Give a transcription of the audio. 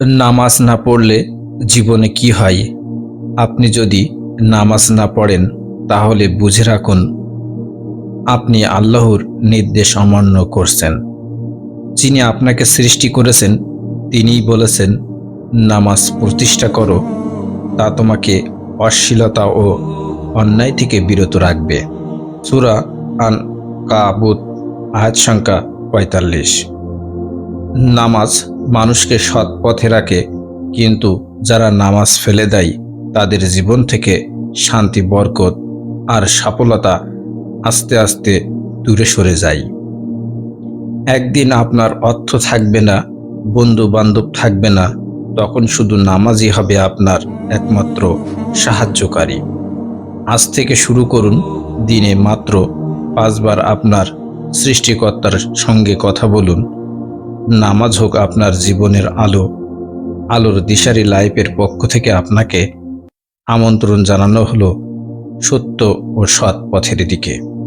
নামাজ না পড়লে জীবনে কি হয়? আপনি যদি নামাজ না পড়েন, তাহলে বুঝে রাখুন, আপনি আল্লাহর নির্দেশ অমান্য করছেন। যিনি আপনাকে সৃষ্টি করেছেন, তিনিই বলেছেন, নামাজ প্রতিষ্ঠা করো, তা তোমাকে অশ্লীলতা ও অন্যায় থেকে বিরত রাখবে। সুরা আন কাবুত আয়াত সংখ্যা পঁয়তাল্লিশ। নামাজ মানুষকে সৎ পথে রাখে, কিন্তু যারা নামাজ ফেলে দেয়, তাদের জীবন থেকে শান্তি, বরকত আর সফলতা আস্তে আস্তে দূরে সরে যায়। একদিন আপনার অর্থ থাকবে না বন্ধু বান্ধব থাকবে না, তখন শুধু নামাজই হবে আপনার একমাত্র সাহায্যকারী। আজ থেকে শুরু করুন, দিনে মাত্র পাঁচবার আপনার সৃষ্টিকর্তার সঙ্গে কথা বলুন নামাজ হোক আপনার জীবনের আলো, আলোর দিশারি লাইফের পক্ষ থেকে আপনাকে আমন্ত্রণ জানানো হলো সত্য ও সৎ পথের দিকে।